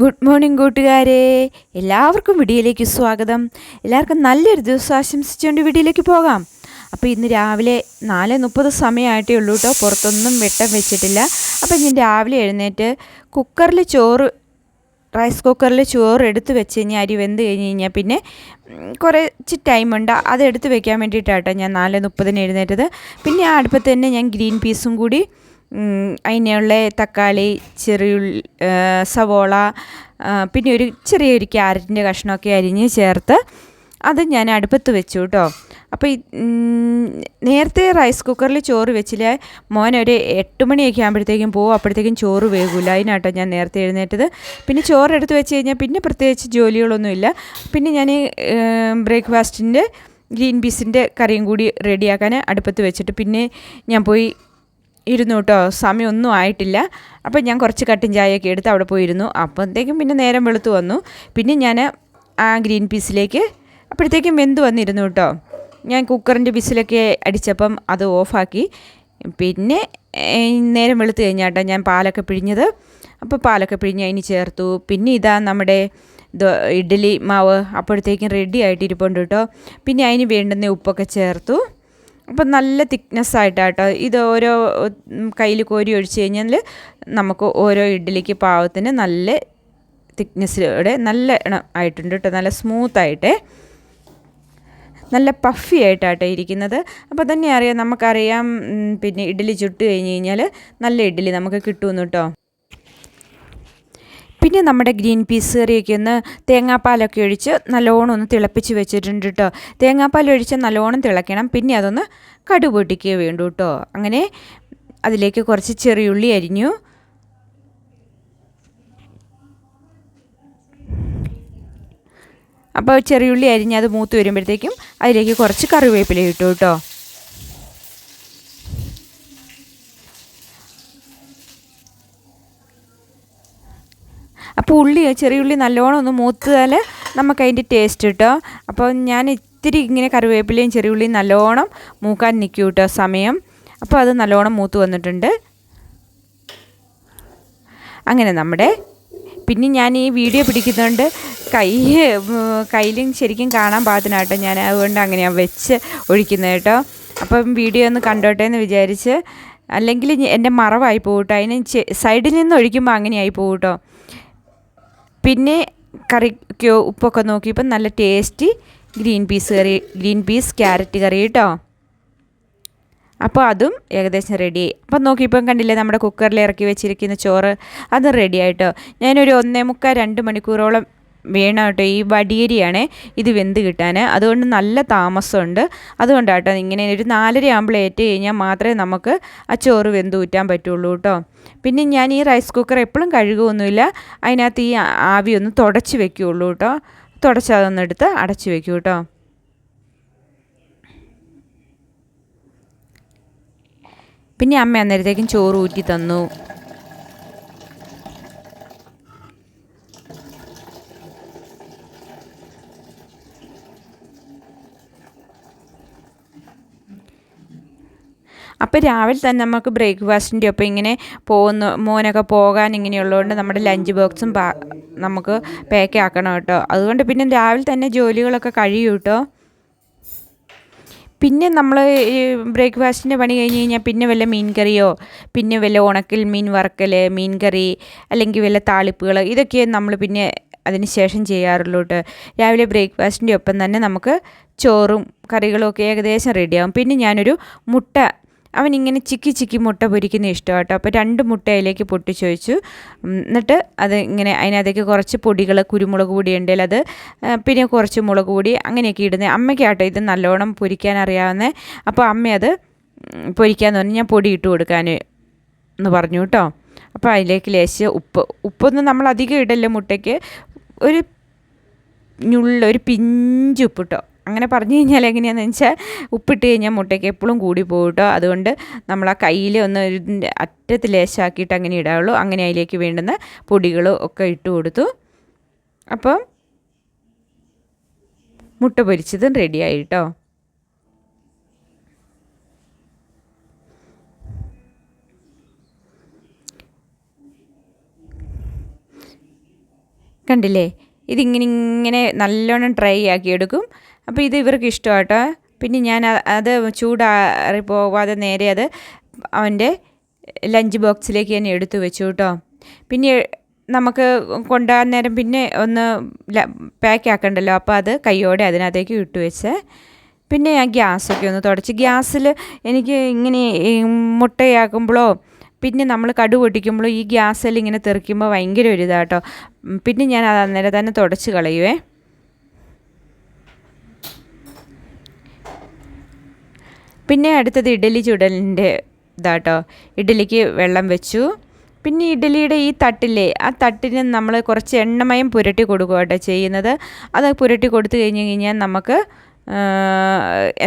Good morning കൂട്ടുകാരെ. എല്ലാവർക്കും വീഡിയോയിലേക്ക് സ്വാഗതം. എല്ലാവർക്കും നല്ലൊരു ദിവസം ആശംസിച്ചുകൊണ്ട് വീഡിയോയിലേക്ക് പോകാം. അപ്പോൾ ഇന്ന് രാവിലെ നാല് മുപ്പത് സമയമായിട്ടേ ഉള്ളൂ കേട്ടോ. പുറത്തൊന്നും വെട്ടം വെച്ചിട്ടില്ല. അപ്പോൾ ഞാൻ രാവിലെ എഴുന്നേറ്റ് കുക്കറിൽ ചോറ് റൈസ് കുക്കറിൽ ചോറ് എടുത്ത് വെച്ച് കഴിഞ്ഞാൽ അരി വെന്ത് കഴിഞ്ഞ് കഴിഞ്ഞാൽ പിന്നെ കുറച്ച് ടൈമുണ്ട് അത് എടുത്ത് വെക്കാൻ വേണ്ടിയിട്ടാട്ടോ ഞാൻ നാല് മുപ്പതിന് എഴുന്നേറ്റത്. പിന്നെ ആ അടുപ്പത്ത് തന്നെ ഞാൻ ഗ്രീൻ പീസും കൂടി അതിനുള്ള തക്കാളി ചെറിയുള്ളി ആ, സവോള പിന്നെ ഒരു ചെറിയൊരു ക്യാരറ്റിന്റെ കഷ്ണമൊക്കെ അരിഞ്ഞ് ചേർത്ത് അത് ഞാൻ അടുപ്പത്ത് വെച്ചു കേട്ടോ അപ്പോൾ നേരത്തെ റൈസ് കുക്കറിൽ ചോറ് വെച്ചില്ല മോൻ ഒരു എട്ട് മണിയൊക്കെ ആകുമ്പോഴത്തേക്കും പോകും അപ്പോഴത്തേക്കും ചോറ് വേകില്ല അതിനാട്ടോ ഞാൻ നേരത്തെ എഴുന്നേറ്റത്. പിന്നെ ചോറ് എടുത്ത് വെച്ച് കഴിഞ്ഞാൽ പിന്നെ പ്രത്യേകിച്ച് ജോലികളൊന്നുമില്ല പിന്നെ ഞാൻ ബ്രേക്ക്ഫാസ്റ്റിന്റെ ഗ്രീൻ പീസിന്റെ കറിയും കൂടി റെഡിയാക്കാൻ അടുപ്പത്ത് വെച്ചിട്ട് പിന്നെ ഞാൻ പോയി ഇരുന്നു കേട്ടോ സമയമൊന്നും ആയിട്ടില്ല. അപ്പം ഞാൻ കുറച്ച് കട്ടൻ ചായയൊക്കെ എടുത്ത് അവിടെ പോയിരുന്നു. അപ്പോഴത്തേക്കും പിന്നെ നേരം വെളുത്ത് വന്നു. പിന്നെ ഞാൻ ആ ഗ്രീൻ പീസിലേക്ക് അപ്പോഴത്തേക്കും വെന്ത് വന്നിരുന്നു കേട്ടോ. ഞാൻ കുക്കറിന്റെ വിസിലൊക്കെ അടിച്ചപ്പം അത് ഓഫാക്കി. പിന്നെ നേരം വെളുത്ത് കഴിഞ്ഞാട്ടോ ഞാൻ പാലൊക്കെ പിഴിഞ്ഞത്. അപ്പോൾ പാലൊക്കെ പിഴിഞ്ഞ് അതിന് ചേർത്തു. പിന്നെ ഇതാ നമ്മുടെ ഇഡ്ഡലി മാവ് അപ്പോഴത്തേക്കും റെഡി ആയിട്ടിരിപ്പുണ്ട് കേട്ടോ. പിന്നെ അതിന് വേണ്ടുന്ന ഉപ്പൊക്കെ ചേർത്തു. അപ്പം നല്ല തിക്നെസ് ആയിട്ടാട്ടോ. ഇത് ഓരോ കയ്യിൽ കോരി ഒഴിച്ച് കഴിഞ്ഞാൽ നമുക്ക് ഓരോ ഇഡ്ഡലിക്ക് പാവത്തിന് നല്ല തിക്നെസ്സിലൂടെ നല്ല ആയിട്ടുണ്ട് കേട്ടോ. നല്ല സ്മൂത്തായിട്ടേ നല്ല പഫി ആയിട്ടാട്ടോ ഇരിക്കുന്നത്. അപ്പോൾ തന്നെ അറിയാം നമുക്കറിയാം പിന്നെ ഇഡ്ഡലി ചുട്ട് കഴിഞ്ഞ് കഴിഞ്ഞാൽ നല്ല ഇഡ്ഡലി നമുക്ക് കിട്ടുമെന്ന് കേട്ടോ. പിന്നെ നമ്മുടെ ഗ്രീൻ പീസ് കറിയൊക്കെ ഒന്ന് തേങ്ങാപ്പാലൊക്കെ ഒഴിച്ച് നല്ലോണം ഒന്ന് തിളപ്പിച്ച് വെച്ചിട്ടുണ്ട് കേട്ടോ തേങ്ങാപ്പാൽ ഒഴിച്ച് നല്ലോണം തിളക്കണം. പിന്നെ അതൊന്ന് കടു പൊട്ടിക്കുക വേണ്ടു കേട്ടോ അങ്ങനെ അതിലേക്ക് കുറച്ച് ചെറിയുള്ളി അരിഞ്ഞു. അപ്പോൾ ചെറിയുള്ളി അരിഞ്ഞ് അത് മൂത്ത് വരുമ്പോഴത്തേക്കും അതിലേക്ക് കുറച്ച് കറിവേപ്പില ഇട്ടു കേട്ടോ അപ്പോൾ ഉള്ളി ചെറിയ ഉള്ളി നല്ലോണം ഒന്ന് മൂത്താൽ നമുക്ക് അതിന്റെ ടേസ്റ്റ് കിട്ടും. അപ്പോൾ ഞാൻ ഇത്തിരി ഇങ്ങനെ കറിവേപ്പിലയും ചെറിയ ഉള്ളിയും നല്ലോണം മൂക്കാൻ നിൽക്കും കേട്ടോ സമയം. അപ്പോൾ അത് നല്ലോണം മൂത്ത് വന്നിട്ടുണ്ട്. അങ്ങനെ നമ്മുടെ പിന്നെ ഞാൻ ഈ വീഡിയോ പിടിക്കുന്നതുകൊണ്ട് കൈ കയ്യിലും ശരിക്കും കാണാൻ പാകത്തിനാട്ടോ ഞാൻ. അതുകൊണ്ട് അങ്ങനെയാണ് വെച്ച് ഒഴിക്കുന്നത് കേട്ടോ. അപ്പം വീഡിയോ ഒന്ന് കണ്ടോട്ടെ എന്ന് വിചാരിച്ച് അല്ലെങ്കിൽ എന്റെ മറവായി പോകട്ടോ അതിന് സൈഡിൽ നിന്ന് ഒഴിക്കുമ്പോൾ അങ്ങനെയായി പോകട്ടോ പിന്നെ കറിക്കോ ഉപ്പൊക്കെ നോക്കിയപ്പോൾ നല്ല tasty green peas curry green peas carrot curry കേട്ടോ അപ്പോൾ അതും ഏകദേശം റെഡി അപ്പം നോക്കിയപ്പം കണ്ടില്ലേ നമ്മുടെ കുക്കറിൽ ഇറക്കി വെച്ചിരിക്കുന്ന ചോറ്? അത് റെഡി ആയിട്ടോ ഞാനൊരു ഒന്നേ മുക്കാൽ രണ്ട് മണിക്കൂറോളം വേണം കേട്ടോ ഈ വടിയരിയാണ് ഇത് വെന്ത് കിട്ടാൻ. അതുകൊണ്ട് നല്ല താമസമുണ്ട്. അതുകൊണ്ടാട്ടോ ഇങ്ങനെ ഒരു നാലര ആകുമ്പോൾ ഏറ്റ് കഴിഞ്ഞാൽ മാത്രമേ നമുക്ക് ആ ചോറ് വെന്ത് ഊറ്റാൻ പറ്റുള്ളൂ കേട്ടോ. പിന്നെ ഞാൻ ഈ റൈസ് കുക്കർ എപ്പോഴും കഴുകുമൊന്നുമില്ല അതിനകത്ത് ഈ ആവി ഒന്ന് തുടച്ച് വെക്കുകയുള്ളൂ കേട്ടോ. തുടച്ച് അതൊന്നെടുത്ത് അടച്ച് വെക്കൂ കേട്ടോ. പിന്നെ അമ്മ അന്നേരത്തേക്കും ചോറ് ഊറ്റി തന്നു. അപ്പോൾ രാവിലെ തന്നെ നമുക്ക് ബ്രേക്ക്ഫാസ്റ്റിന്റെ ഒപ്പം ഇങ്ങനെ പോകുന്ന മോനൊക്കെ പോകാൻ ഇങ്ങനെയുള്ളതുകൊണ്ട് നമ്മുടെ ലഞ്ച് ബോക്സും നമുക്ക് പാക്ക് ആക്കണം കേട്ടോ. അതുകൊണ്ട് പിന്നെ രാവിലെ തന്നെ ജോലികളൊക്കെ കഴിയും കേട്ടോ. പിന്നെ നമ്മൾ ഈ ബ്രേക്ക്ഫാസ്റ്റിന്റെ പണി കഴിഞ്ഞ് കഴിഞ്ഞാൽ പിന്നെ വല്ല മീൻ കറിയോ പിന്നെ വല്ല ഉണക്കൽ മീൻ വറക്കൽ മീൻ കറി അല്ലെങ്കിൽ വല്ല താളിപ്പുകൾ ഇതൊക്കെ നമ്മൾ പിന്നെ അതിന് ശേഷം ചെയ്യാറുള്ളൂ കേട്ടോ. രാവിലെ ബ്രേക്ക്ഫാസ്റ്റിന്റെ ഒപ്പം തന്നെ നമുക്ക് ചോറും കറികളും ഒക്കെ ഏകദേശം റെഡിയാകും പിന്നെ ഞാനൊരു മുട്ട അവൻ ഇങ്ങനെ ചിക്കി ചിക്കി മുട്ട പൊരിക്കുന്ന ഇഷ്ടം കേട്ടോ അപ്പോൾ രണ്ട് മുട്ട അതിലേക്ക് പൊട്ടിച്ച് എന്നിട്ട് അത് ഇങ്ങനെ അതിനകത്തേക്ക് കുറച്ച് പൊടികൾ കുരുമുളക് പൊടി ഉണ്ടെങ്കിൽ അത് പിന്നെ കുറച്ച് മുളക് പൊടി അങ്ങനെയൊക്കെ ഇടുന്നത്. അമ്മയ്ക്കാട്ടോ ഇത് നല്ലോണം പൊരിക്കാൻ അറിയാവുന്ന അപ്പോൾ അമ്മ അത് പൊരിക്കാമെന്ന് പറഞ്ഞ് ഞാൻ പൊടി ഇട്ട് കൊടുക്കാൻ എന്ന് പറഞ്ഞു കേട്ടോ. അപ്പോൾ അതിലേക്ക് ലേശം ഉപ്പ്. ഉപ്പൊന്നും നമ്മൾ അധികം ഇടല്ല മുട്ടയ്ക്ക്. ഒരു ഞുള്ള ഒരു പിഞ്ചുപ്പ് ഉപ്പിട്ടോ അങ്ങനെ പറഞ്ഞു കഴിഞ്ഞാൽ എങ്ങനെയാണെന്ന് വെച്ചാൽ ഉപ്പിട്ട് കഴിഞ്ഞാൽ മുട്ടയ്ക്ക് എപ്പോഴും കൂടി പോകും കേട്ടോ. അതുകൊണ്ട് നമ്മൾ ആ കയ്യിൽ ഒന്ന് ഇതിന്റെ അറ്റത്ത് ലേശാക്കിയിട്ട് അങ്ങനെ ഇടാവുള്ളൂ. അങ്ങനെ അതിലേക്ക് വേണ്ടുന്ന പൊടികളും ഒക്കെ ഇട്ട് കൊടുത്തു. അപ്പം മുട്ട പൊരിച്ചതും റെഡിയായി കേട്ടോ. കണ്ടില്ലേ? ഇതിങ്ങനെ ഇങ്ങനെ നല്ലോണം ഡ്രൈ ആക്കി എടുക്കും അപ്പോൾ ഇത് ഇവർക്ക് ഇഷ്ടമാട്ടോ. പിന്നെ ഞാൻ അത് ചൂടാറി പോവാതെ നേരെ അത് അവന്റെ ലഞ്ച് ബോക്സിലേക്ക് തന്നെ എടുത്തു വെച്ചു കേട്ടോ. പിന്നെ നമുക്ക് കൊണ്ടുപോകാൻ നേരം പിന്നെ ഒന്ന് പാക്ക് ആക്കണ്ടല്ലോ. അപ്പോൾ അത് കൈയോടെ അതിനകത്തേക്ക് ഇട്ട് വെച്ച്. പിന്നെ ഞാൻ ഗ്യാസൊക്കെ ഒന്ന് തുടച്ച്. ഗ്യാസിൽ എനിക്ക് ഇങ്ങനെ മുട്ടയാക്കുമ്പോഴോ പിന്നെ നമ്മൾ കടു പൊട്ടിക്കുമ്പോഴോ ഈ ഗ്യാസിൽ ഇങ്ങനെ തെറിക്കുമ്പോൾ ഭയങ്കര ഒരു ഇതാട്ടോ. പിന്നെ ഞാൻ അത് അന്നേരം തന്നെ തുടച്ച് കളയുവേ. പിന്നെ അടുത്തത് ഇഡലി ചുടലിന്റെ ഇതാട്ടോ. ഇഡലിക്ക് വെള്ളം വെച്ചു. പിന്നെ ഇഡലിയുടെ ഈ തട്ടില്ലേ ആ തട്ടിന് നമ്മൾ കുറച്ച് എണ്ണമയം പുരട്ടി കൊടുക്കുക കേട്ടോ ചെയ്യുന്നത്. അത് പുരട്ടി കൊടുത്തു കഴിഞ്ഞ് കഴിഞ്ഞാൽ നമുക്ക്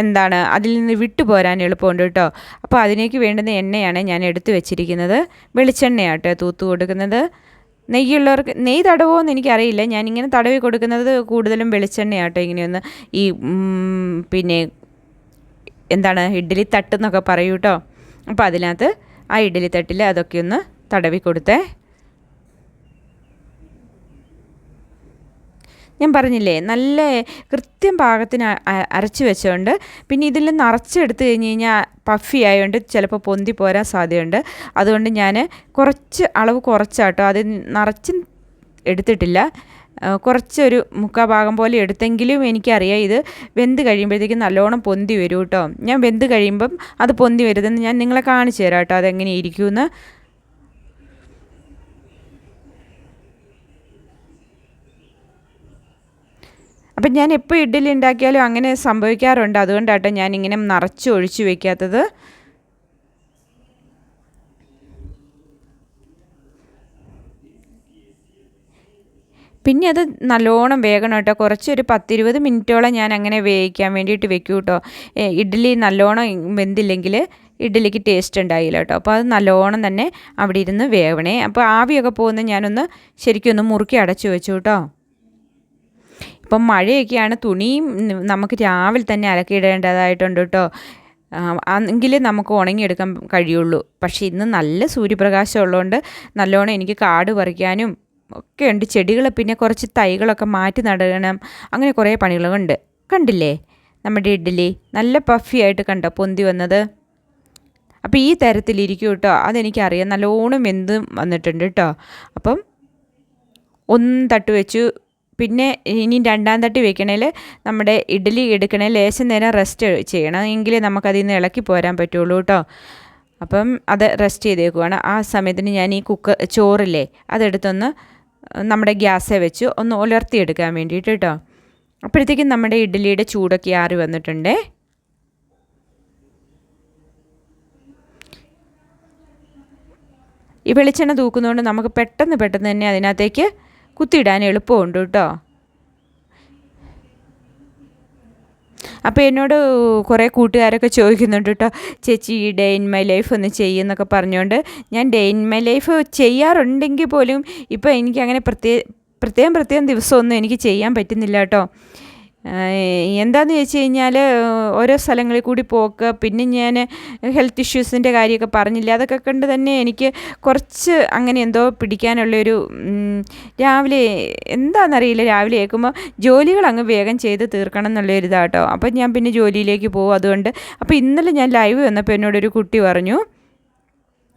എന്താണ് അതിൽ നിന്ന് വിട്ടു പോരാൻ എളുപ്പമുണ്ട് കേട്ടോ അപ്പോൾ അതിലേക്ക് വേണ്ടുന്ന എണ്ണയാണ് ഞാൻ എടുത്തു വെച്ചിരിക്കുന്നത്. വെളിച്ചെണ്ണയാട്ടോ തൂത്തു കൊടുക്കുന്നത്. നെയ്യുള്ളവർക്ക് നെയ്യ് തടവോ എന്ന് എനിക്കറിയില്ല. ഞാനിങ്ങനെ തടവി കൊടുക്കുന്നത് കൂടുതലും വെളിച്ചെണ്ണയാട്ടോ ഇങ്ങനെയൊന്ന് ഈ പിന്നെ എന്താണ് ഇഡ്ഡലി തട്ട് എന്നൊക്കെ പറയൂ കേട്ടോ അപ്പോൾ അതിനകത്ത് ആ ഇഡ്ഡലി തട്ടിൽ അതൊക്കെ ഒന്ന് തടവി കൊടുത്തേ. ഞാൻ പറഞ്ഞില്ലേ നല്ല കൃത്യം പാകത്തിന് അരച്ച് വെച്ചുകൊണ്ട് പിന്നെ ഇതിൽ നിന്ന് അരച്ചെടുത്ത് കഴിഞ്ഞ് കഴിഞ്ഞാൽ പഫി ആയതുകൊണ്ട് ചിലപ്പോൾ പൊന്തി പോരാൻ സാധ്യതയുണ്ട്. അതുകൊണ്ട് ഞാൻ കുറച്ച് അളവ് കുറച്ചാട്ടോ. അത് നിറച്ചും എടുത്തിട്ടില്ല. കുറച്ചൊരു മുക്കാ ഭാഗം പോലെ എടുത്തെങ്കിലും എനിക്കറിയാം ഇത് വെന്ത് കഴിയുമ്പോഴത്തേക്കും നല്ലോണം പൊന്തി വരും കേട്ടോ. ഞാൻ വെന്ത് കഴിയുമ്പം അത് പൊന്തി വരുതെന്ന് ഞാൻ നിങ്ങളെ കാണിച്ചു തരാം കേട്ടോ അതെങ്ങനെ ഇരിക്കുമെന്ന് അപ്പം ഞാൻ എപ്പോൾ ഇഡ്ഡലി ഉണ്ടാക്കിയാലും അങ്ങനെ സംഭവിക്കാറുണ്ട്. അതുകൊണ്ടാട്ടോ ഞാൻ ഇങ്ങനെ നിറച്ച് ഒഴിച്ചു വെക്കാത്തത്. പിന്നെ അത് നല്ലോണം വേഗണം കേട്ടോ. കുറച്ചൊരു പത്തിരുപത് മിനിറ്റോളം ഞാൻ അങ്ങനെ വേവിക്കാൻ വേണ്ടിയിട്ട് വെക്കും കേട്ടോ. ഇഡ്ഡലി നല്ലോണം വെന്തില്ലെങ്കിൽ ഇഡ്ഡലിക്ക് ടേസ്റ്റ് ഉണ്ടായില്ല കേട്ടോ. അപ്പോൾ അത് നല്ലോണം തന്നെ അവിടെ ഇരുന്ന് വേവണേ. അപ്പോൾ ആവിയൊക്കെ പോകുന്ന ഞാനൊന്ന് ശരിക്കും ഒന്ന് മുറുക്കി അടച്ചു വെച്ചു കേട്ടോ. ഇപ്പം മഴയൊക്കെയാണ് തുണിയും നമുക്ക് രാവിലെ തന്നെ അലക്കിയിടേണ്ടതായിട്ടുണ്ട് കേട്ടോ. എങ്കിൽ നമുക്ക് ഉണങ്ങിയെടുക്കാൻ കഴിയുള്ളൂ. പക്ഷേ ഇന്ന് നല്ല സൂര്യപ്രകാശം ഉള്ളതുകൊണ്ട് നല്ലോണം എനിക്ക് കാട് പറിക്കാനും ഒക്കെ ഉണ്ട്. ചെടികൾ പിന്നെ കുറച്ച് തൈകളൊക്കെ മാറ്റി നടണം. അങ്ങനെ കുറേ പണികളുണ്ട്. കണ്ടില്ലേ? നമ്മുടെ ഇഡ്ഡലി നല്ല പഫി ആയിട്ട് കണ്ടോ പൊന്തി വന്നത്? അപ്പോൾ ഈ തരത്തിലിരിക്കും കേട്ടോ. അതെനിക്കറിയാം. നല്ലോണം എന്തും വന്നിട്ടുണ്ട് കേട്ടോ. അപ്പം ഒന്ന് തട്ട് വെച്ചു. പിന്നെ ഇനി രണ്ടാം തട്ടി വെക്കണേൽ നമ്മുടെ ഇഡ്ഡലി എടുക്കണേൽ ലേശം നേരം റെസ്റ്റ് ചെയ്യണം. എങ്കിലേ നമുക്കതിൽ നിന്ന് ഇളക്കി പോരാൻ പറ്റുള്ളൂ കേട്ടോ. അപ്പം അത് റെസ്റ്റ് ചെയ്തേക്കുവാണ്. ആ സമയത്തിന് ഞാൻ ഈ കുക്ക് ചോറില്ലേ അതെടുത്തൊന്ന് നമ്മുടെ ഗ്യാസ് വെച്ച് ഒന്ന് ഉലർത്തിയെടുക്കാൻ വേണ്ടിയിട്ട് കേട്ടോ അപ്പോഴത്തേക്കും നമ്മുടെ ഇഡ്ഡലിയുടെ ചൂടൊക്കെ ആറി വന്നിട്ടുണ്ടേ. ഈ വെളിച്ചെണ്ണ തൂക്കുന്നതുകൊണ്ട് നമുക്ക് പെട്ടെന്ന് പെട്ടെന്ന് തന്നെ അതിനകത്തേക്ക് കുത്തിയിടാൻ എളുപ്പമുണ്ട് കേട്ടോ അപ്പോൾ എന്നോട് കുറേ കൂട്ടുകാരൊക്കെ ചോദിക്കുന്നുണ്ട് കേട്ടോ ചേച്ചി ഡേ ഇൻ മൈ ലൈഫ് ഒന്ന് ചെയ്യുന്നൊക്കെ പറഞ്ഞുകൊണ്ട് ഞാൻ ഡേ ഇൻ മൈ ലൈഫ് ചെയ്യാറുണ്ടെങ്കിൽ പോലും ഇപ്പോൾ എനിക്കങ്ങനെ പ്രത്യേക പ്രത്യേകം പ്രത്യേകം ദിവസമൊന്നും എനിക്ക് ചെയ്യാൻ പറ്റുന്നില്ല കേട്ടോ എന്താണെന്ന് ചോദിച്ചു കഴിഞ്ഞാൽ ഓരോ സ്ഥലങ്ങളിൽ കൂടി പോക്ക് പിന്നെ ഞാൻ ഹെൽത്ത് ഇഷ്യൂസിന്റെ കാര്യമൊക്കെ പറഞ്ഞില്ല അതൊക്കെ കണ്ട് തന്നെ എനിക്ക് കുറച്ച് അങ്ങനെ എന്തോ പിടിക്കാനുള്ളൊരു രാവിലെ എന്താണെന്നറിയില്ല രാവിലെ കേൾക്കുമ്പോൾ ജോലികൾ അങ്ങ് വേഗം ചെയ്ത് തീർക്കണം എന്നുള്ളൊരു ഇതാട്ടോ. അപ്പം ഞാൻ പിന്നെ ജോലിയിലേക്ക് പോകും അതുകൊണ്ട്. അപ്പോൾ ഇന്നലെ ഞാൻ ലൈവ് വന്നപ്പോൾ എന്നോടൊരു കുട്ടി പറഞ്ഞു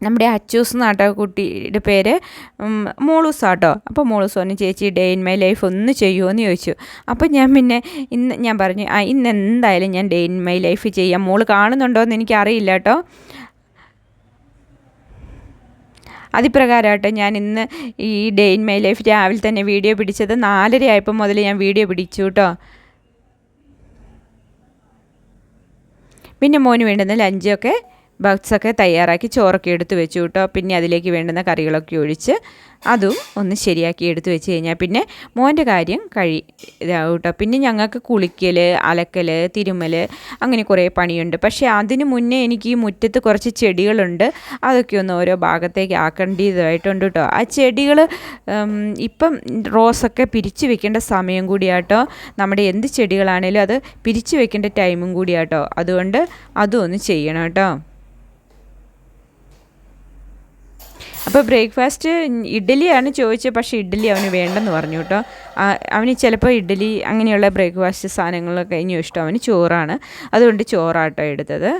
നമ്മുടെ അച്ചൂസ് എന്നാട്ടോ കുട്ടിയുടെ പേര് ഉം, മോളൂസ് ആട്ടോ അപ്പോൾ മോളൂസ് പറഞ്ഞു ചേച്ചി ഡേ ഇൻ മൈ ലൈഫ് ഒന്ന് ചെയ്യുമോ എന്ന് ചോദിച്ചു. അപ്പോൾ ഞാൻ പിന്നെ ഇന്ന് ഞാൻ പറഞ്ഞു ആ ഇന്ന് എന്തായാലും ഞാൻ ഡേ ഇൻ മൈ ലൈഫ് ചെയ്യാം. മോൾ കാണുന്നുണ്ടോ എന്ന് എനിക്കറിയില്ല കേട്ടോ അതിപ്രകാരമായിട്ട് ഞാൻ ഇന്ന് ഈ ഡേ ഇൻ മൈ ലൈഫ് രാവിലെ തന്നെ വീഡിയോ പിടിച്ചത്. നാലര ആയപ്പോൾ മുതൽ ഞാൻ വീഡിയോ പിടിച്ചു കേട്ടോ പിന്നെ മോന് വേണ്ടുന്ന ലഞ്ചൊക്കെ ബക്സൊക്കെ തയ്യാറാക്കി ചോറൊക്കെ എടുത്ത് വെച്ചു കേട്ടോ. പിന്നെ അതിലേക്ക് വേണ്ടുന്ന കറികളൊക്കെ ഒഴിച്ച് അതും ഒന്ന് ശരിയാക്കി എടുത്ത് വെച്ച് കഴിഞ്ഞാൽ പിന്നെ മോന്റെ കാര്യം കഴി ഇതാവും കേട്ടോ. പിന്നെ ഞങ്ങൾക്ക് കുളിക്കൽ അലക്കൽ തിരുമ്മൽ അങ്ങനെ കുറേ പണിയുണ്ട്. പക്ഷേ അതിന് മുന്നേ എനിക്ക് ഈ മുറ്റത്ത് കുറച്ച് ചെടികളുണ്ട്. അതൊക്കെ ഒന്ന് ഓരോ ഭാഗത്തേക്ക് ആക്കേണ്ടതായിട്ടുണ്ട് കേട്ടോ. ആ ചെടികൾ ഇപ്പം റോസൊക്കെ പിരിച്ചു വെക്കേണ്ട സമയം കൂടിയാട്ടോ നമ്മുടെ എന്ത് ചെടികളാണേലും അത് പിരിച്ചു വെക്കേണ്ട ടൈമും കൂടിയാട്ടോ അതുകൊണ്ട് അതും ഒന്ന് ചെയ്യണം കേട്ടോ. അപ്പോൾ ബ്രേക്ക്ഫാസ്റ്റ് ഇഡ്ഡലിയാണ് ചോദിച്ചത് പക്ഷേ ഇഡ്ഡലി അവന് വേണ്ടെന്ന് പറഞ്ഞു കേട്ടോ. അവന് ചിലപ്പോൾ ഇഡ്ഡലി അങ്ങനെയുള്ള ബ്രേക്ക്ഫാസ്റ്റ് സാധനങ്ങളൊക്കെ കഴിഞ്ഞു ഇഷ്ടം അവന് ചോറാണ്. അതുകൊണ്ട് ചോറാട്ടോ എടുത്തത്.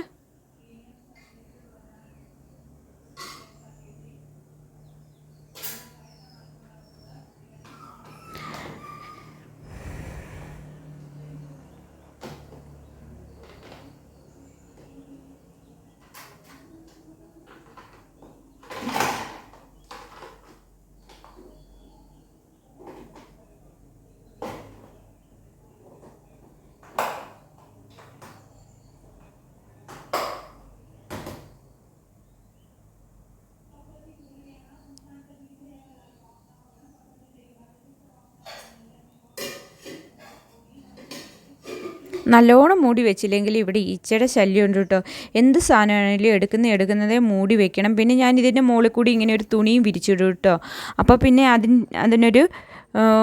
നല്ലോണം മൂടി വെച്ചില്ലെങ്കിൽ ഇവിടെ ഈച്ചയുടെ ശല്യം ഉണ്ട് കേട്ടോ. എന്ത് സാധനമാണെങ്കിലും എടുക്കുന്ന എടുക്കുന്നതേ മൂടി വെക്കണം. പിന്നെ ഞാൻ ഇതിന്റെ മുകളിൽ കൂടി ഇങ്ങനെ ഒരു തുണിയും വിരിച്ചിടും കേട്ടോ. അപ്പോൾ പിന്നെ അതിന് അതിനൊരു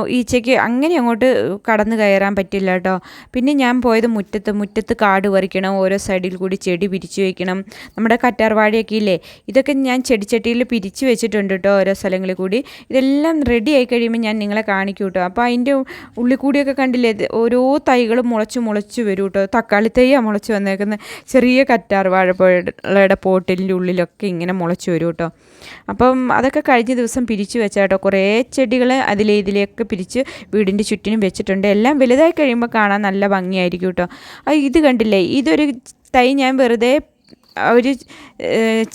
ഈച്ചയ്ക്ക് അങ്ങനെ അങ്ങോട്ട് കടന്നു കയറാൻ പറ്റില്ല കേട്ടോ പിന്നെ ഞാൻ പോയത് മുറ്റത്ത് മുറ്റത്ത് കാട് പറിക്കണം ഓരോ സൈഡിൽ കൂടി ചെടി പിരിച്ചു വയ്ക്കണം നമ്മുടെ കറ്റാർവാഴയൊക്കെ ഇല്ലേ? ഇതൊക്കെ ഞാൻ ചെടിച്ചട്ടിയിൽ പിരിച്ചു വെച്ചിട്ടുണ്ട് കേട്ടോ ഓരോ സ്ഥലങ്ങളിൽ കൂടി. ഇതെല്ലാം റെഡി ആയി കഴിയുമ്പോൾ ഞാൻ നിങ്ങളെ കാണിക്കും കേട്ടോ അപ്പോൾ അതിന്റെ ഉള്ളിൽ കൂടിയൊക്കെ കണ്ടില്ലേ? ഓരോ തൈകളും മുളച്ച് മുളച്ച് വരും കേട്ടോ തക്കാളി തൈയാണ് മുളച്ച് വന്നേക്കുന്ന ചെറിയ കറ്റാർവാഴ വാഴപ്പഴയുടെ പോട്ടിലിന്റെ ഉള്ളിലൊക്കെ ഇങ്ങനെ മുളച്ച് വരും കേട്ടോ അപ്പം അതൊക്കെ കഴിഞ്ഞ ദിവസം പിരിച്ചു വെച്ചാട്ടോ കുറേ ചെടികൾ അതിലെ ഇതിലേക്ക് പിരിച്ച് വീടിന്റെ ചുറ്റിനും വെച്ചിട്ടുണ്ട്. എല്ലാം വലുതായി കഴിയുമ്പോൾ കാണാൻ നല്ല ഭംഗിയായിരിക്കും കേട്ടോ. ഇത് കണ്ടില്ലേ? ഇതൊരു തൈ ഞാൻ വെറുതെ ഒരു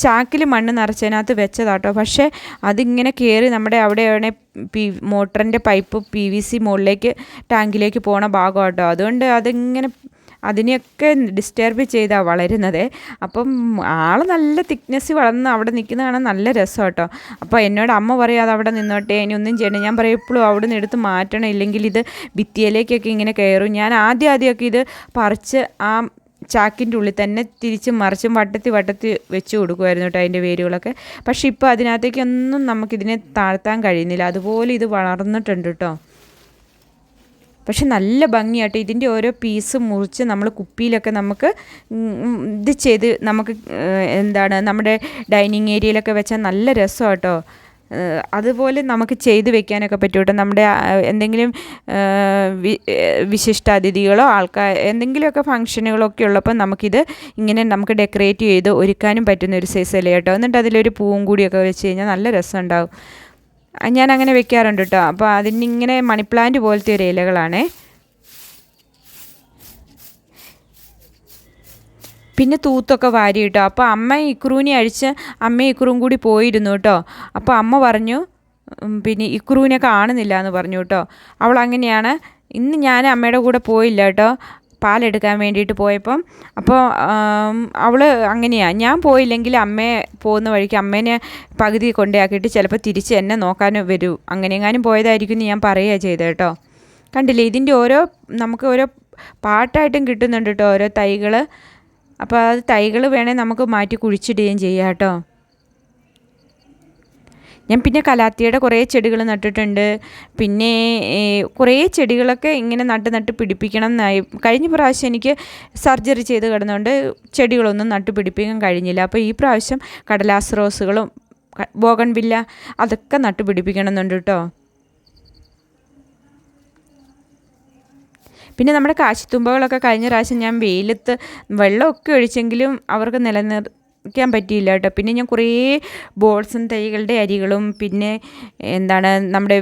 ചാക്കിൽ മണ്ണ് നിറച്ചതിനകത്ത് വെച്ചതാട്ടോ. പക്ഷേ അതിങ്ങനെ കയറി നമ്മുടെ അവിടെയാണ് പി മോട്ടറിന്റെ പൈപ്പ് പി വി സി മുകളിലേക്ക് ടാങ്കിലേക്ക് പോണ ഭാഗം കേട്ടോ അതുകൊണ്ട് അതിങ്ങനെ അതിനെയൊക്കെ ഡിസ്റ്റർബ് ചെയ്താണ് വളരുന്നത്. അപ്പം ആൾ നല്ല തിക്നെസ് വളർന്ന് അവിടെ നിൽക്കുന്ന കാണാൻ നല്ല രസം കേട്ടോ അപ്പോൾ എന്നോട് അമ്മ പറയും അത് അവിടെ നിന്നോട്ടെ ഇനി ഒന്നും ചെയ്യണം ഞാൻ പറയും എപ്പോഴും അവിടെ നിന്ന് എടുത്ത് മാറ്റണം. ഇല്ലെങ്കിൽ ഇത് ഭിത്തിയിലേക്കൊക്കെ ഇങ്ങനെ കയറും. ഞാൻ ആദ്യം ആദ്യമൊക്കെ ഇത് പറിച്ച് ആ ചാക്കിന്റെ ഉള്ളിൽ തന്നെ തിരിച്ചും മറിച്ചും വട്ടത്തി വട്ടത്തി വെച്ച് കൊടുക്കുമായിരുന്നു കേട്ടോ അതിന്റെ വേരുകളൊക്കെ. പക്ഷേ ഇപ്പോൾ അതിനകത്തേക്കൊന്നും നമുക്കിതിനെ താഴ്ത്താൻ കഴിയുന്നില്ല. അതുപോലെ ഇത് വളർന്നിട്ടുണ്ട് കേട്ടോ പക്ഷെ നല്ല ഭംഗിയായിട്ട് ഇതിന്റെ ഓരോ പീസ് മുറിച്ച് നമ്മൾ കുപ്പിയിലൊക്കെ നമുക്ക് ഇത് ചെയ്ത് നമുക്ക് എന്താണ് നമ്മുടെ ഡൈനിങ് ഏരിയയിലൊക്കെ വെച്ചാൽ നല്ല രസമാട്ടോ. അതുപോലെ നമുക്ക് ചെയ്ത് വെക്കാനൊക്കെ പറ്റും കേട്ടോ. നമ്മുടെ എന്തെങ്കിലും വിശിഷ്ടാതിഥികളോ ആൾക്കാർ എന്തെങ്കിലുമൊക്കെ ഫംഗ്ഷനുകളോ ഒക്കെ ഉള്ളപ്പോൾ നമുക്കിത് ഇങ്ങനെ നമുക്ക് ഡെക്കറേറ്റ് ചെയ്ത് ഒരുക്കാനും പറ്റുന്ന ഒരു സൈസ് അല്ലേ കേട്ടോ. എന്നിട്ട് അതിലൊരു പൂവും കൂടിയൊക്കെ വെച്ച് കഴിഞ്ഞാൽ നല്ല രസം ഉണ്ടാവും ആ, ഞാൻ അങ്ങനെ വെക്കാറുണ്ട് കേട്ടോ അപ്പോൾ അതിനിങ്ങനെ മണി പ്ലാന്റ് പോലത്തെ ഒരു ഇലകളാണ്. പിന്നെ തൂത്തൊക്കെ വാരി കേട്ടോ അപ്പോൾ അമ്മ ഇക്രൂനെ അഴിച്ച് അമ്മ ഇക്രൂം കൂടി പോയിരുന്നു കേട്ടോ അപ്പോൾ അമ്മ പറഞ്ഞു പിന്നെ ഇക്രൂവിനെ കാണുന്നില്ല എന്ന് പറഞ്ഞു കേട്ടോ അവൾ അങ്ങനെയാണ് ഇന്ന് ഞാൻ അമ്മയുടെ കൂടെ പോയില്ല കേട്ടോ പാലെടുക്കാൻ വേണ്ടിയിട്ട് പോയപ്പം അപ്പോൾ അവൾ അങ്ങനെയാണ് ഞാൻ പോയില്ലെങ്കിൽ അമ്മയെ പോകുന്ന വഴിക്ക് അമ്മേനെ പകുതി കൊണ്ടയാക്കിയിട്ട് ചിലപ്പോൾ തിരിച്ച് എന്നെ നോക്കാൻ വരൂ. അങ്ങനെയെങ്ങാനും പോയതായിരിക്കും എന്ന് ഞാൻ പറയുക ചെയ്തത് കേട്ടോ. കണ്ടില്ലേ? ഇതിന്റെ ഓരോ നമുക്ക് ഓരോ പാട്ടായിട്ടും കിട്ടുന്നുണ്ട് കേട്ടോ ഓരോ തൈകൾ അപ്പോൾ അത് തൈകൾ വേണേൽ നമുക്ക് മാറ്റി കുഴിച്ചിടുകയും ചെയ്യാം കേട്ടോ. ഞാൻ പിന്നെ കലാത്തിയുടെ കുറേ ചെടികൾ നട്ടിട്ടുണ്ട്. പിന്നെ കുറേ ചെടികളൊക്കെ ഇങ്ങനെ നട്ട് നട്ട് പിടിപ്പിക്കണം എന്നായി. കഴിഞ്ഞ പ്രാവശ്യം എനിക്ക് സർജറി ചെയ്ത് കിടന്നുകൊണ്ട് ചെടികളൊന്നും നട്ട് പിടിപ്പിക്കാൻ കഴിഞ്ഞില്ല. അപ്പോൾ ഈ പ്രാവശ്യം കടലാസ് റോസുകളും ബോഗൺവില്ല അതൊക്കെ നട്ട് പിടിപ്പിക്കണമെന്നുണ്ട് കേട്ടോ. പിന്നെ നമ്മുടെ കാശിത്തുമ്പകളൊക്കെ കഴിഞ്ഞ പ്രാവശ്യം ഞാൻ വെയിലത്ത് വെള്ളമൊക്കെ ഒഴിച്ചെങ്കിലും അവർക്ക് നിലനിർത്താൻ പറ്റിയില്ല കേട്ടോ. പിന്നെ ഞാൻ കുറേ ബോൾസും തൈകളുടെ അരികളും പിന്നെ എന്താണ് നമ്മുടെ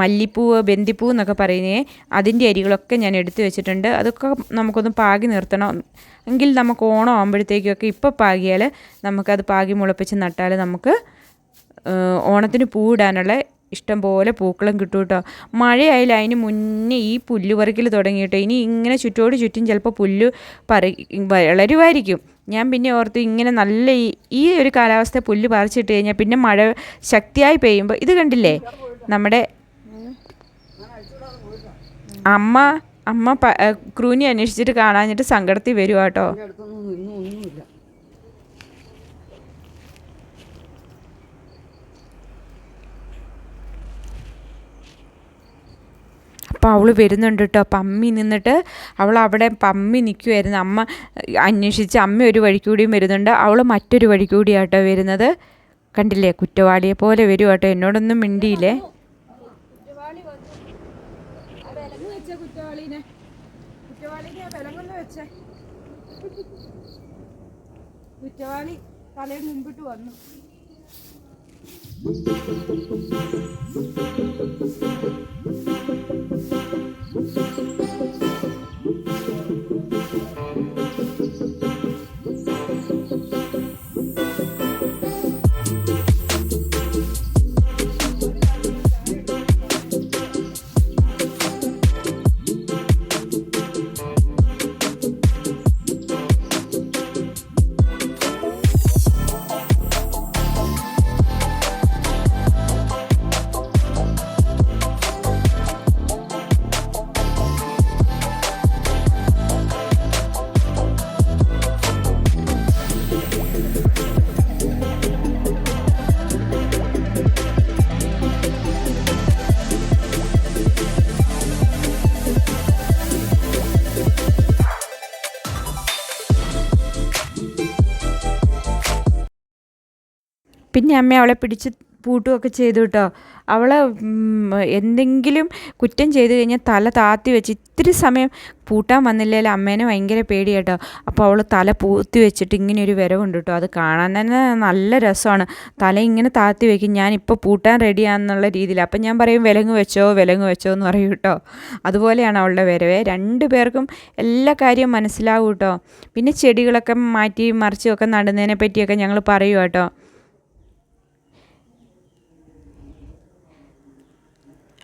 മല്ലിപ്പൂവ് ബന്ദിപ്പൂ എന്നൊക്കെ പറയുന്നേ അതിന്റെ അരികളൊക്കെ ഞാൻ എടുത്തു വെച്ചിട്ടുണ്ട്. അതൊക്കെ നമുക്കൊന്ന് പാകി നിർത്തണം. എങ്കിൽ നമുക്ക് ഓണം ആകുമ്പോഴത്തേക്കൊക്കെ ഇപ്പോൾ പാകിയാൽ നമുക്കത് പാകി മുളപ്പിച്ച് നട്ടാൽ നമുക്ക് ഓണത്തിന് പൂവിടാനുള്ള ഇഷ്ടം പോലെ പൂക്കളും കിട്ടും കേട്ടോ. മഴയായാലും അതിന് മുന്നേ ഈ പുല്ല് പറിക്കൽ തുടങ്ങി കേട്ടോ ഇനി ഇങ്ങനെ ചുറ്റോട് ചുറ്റും ചിലപ്പോൾ പുല്ല് പറി വളരുമായിരിക്കും. ഞാൻ പിന്നെ ഓർത്ത് ഇങ്ങനെ നല്ല ഈ ഒരു കാലാവസ്ഥ പുല്ല് പറിച്ചിട്ട് കഴിഞ്ഞാൽ പിന്നെ മഴ ശക്തിയായി പെയ്യുമ്പോൾ ഇത് കണ്ടില്ലേ? നമ്മുടെ അമ്മ അമ്മ ക്രൂനി അന്വേഷിച്ചിട്ട് കാണാഞ്ഞിട്ട് സങ്കടത്തിൽ വരുവാ കേട്ടോ എന്റെ അടുത്തൊന്നും ഇന്നും ഒന്നുമില്ല അപ്പോൾ അവൾ വരുന്നുണ്ട് കേട്ടോ അപ്പം അമ്മി നിന്നിട്ട് അവൾ അവിടെ പമ്മി നിൽക്കുമായിരുന്നു അമ്മ അന്വേഷിച്ച് അമ്മ ഒരു വഴി കൂടിയും വരുന്നുണ്ട്. അവൾ മറ്റൊരു വഴി കൂടിയാട്ടോ വരുന്നത്. കണ്ടില്ലേ? കുറ്റവാളിയെ പോലെ വരും കേട്ടോ എന്നോടൊന്നും മിണ്ടിയില്ലേ? കുറ്റവാളി തലയിൽ മുമ്പിട്ട് വന്നു. Thank you. പിന്നെ അമ്മ അവളെ പിടിച്ച് പൂട്ടുകയൊക്കെ ചെയ്തു കേട്ടോ. അവൾ എന്തെങ്കിലും കുറ്റം ചെയ്തു കഴിഞ്ഞാൽ തല താത്തി വെച്ച് ഇത്തിരി സമയം പൂട്ടാൻ വന്നില്ലെങ്കിൽ അമ്മേനെ ഭയങ്കര പേടി കേട്ടോ. അപ്പോൾ അവൾ തല പൂത്തി വെച്ചിട്ട് ഇങ്ങനെ ഒരു വരവുണ്ട് കേട്ടോ. അത് കാണാൻ തന്നെ നല്ല രസമാണ്. തല ഇങ്ങനെ താത്തി വെക്കും. ഞാനിപ്പോൾ പൂട്ടാൻ റെഡിയാണെന്നുള്ള രീതിയിൽ. അപ്പം ഞാൻ പറയും വിലങ്ങ് വെച്ചോ വിലങ്ങ് വെച്ചോ എന്ന് പറയും കേട്ടോ. അതുപോലെയാണ് അവളുടെ വരവ്. രണ്ടു പേർക്കും എല്ലാ കാര്യവും മനസ്സിലാവും കേട്ടോ. പിന്നെ ചെടികളൊക്കെ മാറ്റി മറിച്ചുമൊക്കെ നടുന്നതിനെ പറ്റിയൊക്കെ ഞങ്ങൾ പറയും കേട്ടോ.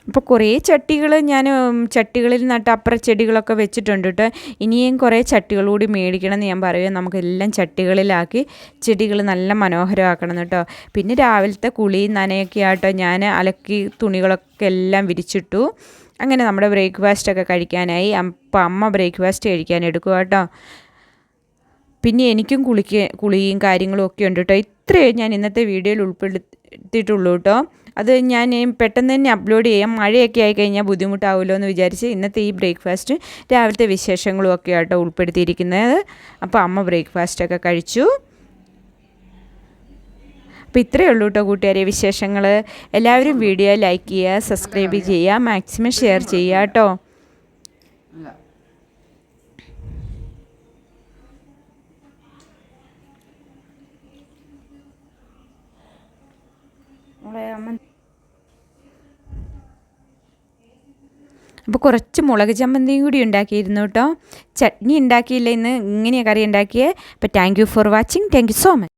അപ്പോൾ കുറേ ചട്ടികൾ ഞാൻ ചട്ടികളിൽ നട്ട് അപ്പുറ ചെടികളൊക്കെ വെച്ചിട്ടുണ്ട് കേട്ടോ ഇനിയും കുറേ ചട്ടികൾ കൂടി മേടിക്കണം എന്ന് ഞാൻ പറയുക നമുക്കെല്ലാം ചട്ടികളിലാക്കി ചെടികൾ നല്ല മനോഹരമാക്കണം കേട്ടോ പിന്നെ രാവിലത്തെ കുളി നനയൊക്കെ ആട്ടോ ഞാൻ അലക്കി തുണികളൊക്കെ എല്ലാം വിരിച്ചിട്ടു. അങ്ങനെ നമ്മുടെ ബ്രേക്ക്ഫാസ്റ്റൊക്കെ കഴിക്കാനായി. അപ്പം അമ്മ ബ്രേക്ക്ഫാസ്റ്റ് കഴിക്കാൻ എടുക്കുക കേട്ടോ പിന്നെ എനിക്കും കുളിക്ക കുളിയും കാര്യങ്ങളും ഒക്കെ ഉണ്ട് കേട്ടോ ഇത്രയേ ഞാൻ ഇന്നത്തെ വീഡിയോയിൽ ഉൾപ്പെടുത്തിയിട്ടുള്ളൂ കേട്ടോ അത് ഞാൻ പെട്ടെന്ന് തന്നെ അപ്ലോഡ് ചെയ്യാം. മഴയൊക്കെ ആയി കഴിഞ്ഞാൽ ബുദ്ധിമുട്ടാവുമല്ലോ എന്ന് വിചാരിച്ച് ഇന്നത്തെ ഈ ബ്രേക്ക്ഫാസ്റ്റ് രാവിലത്തെ വിശേഷങ്ങളും ഒക്കെ ആട്ടോ ഉൾപ്പെടുത്തിയിരിക്കുന്നത്. അപ്പോൾ അമ്മ ബ്രേക്ക്ഫാസ്റ്റൊക്കെ കഴിച്ചു. അപ്പോൾ ഇത്രയേ ഉള്ളൂ കേട്ടോ കൂട്ടുകാരെ വിശേഷങ്ങൾ എല്ലാവരും വീഡിയോ ലൈക്ക് ചെയ്യുക സബ്സ്ക്രൈബ് ചെയ്യുക മാക്സിമം ഷെയർ ചെയ്യുക കേട്ടോ അമ്മ അപ്പോൾ കുറച്ച് മുളക് ചമ്മന്തിയും കൂടി ഉണ്ടാക്കിയിരുന്നു കേട്ടോ. ചട്നി ഉണ്ടാക്കിയില്ല ഇന്ന്. ഇങ്ങനെയാണ് കറി ഉണ്ടാക്കിയത് അപ്പോൾ thank you for watching thank you so much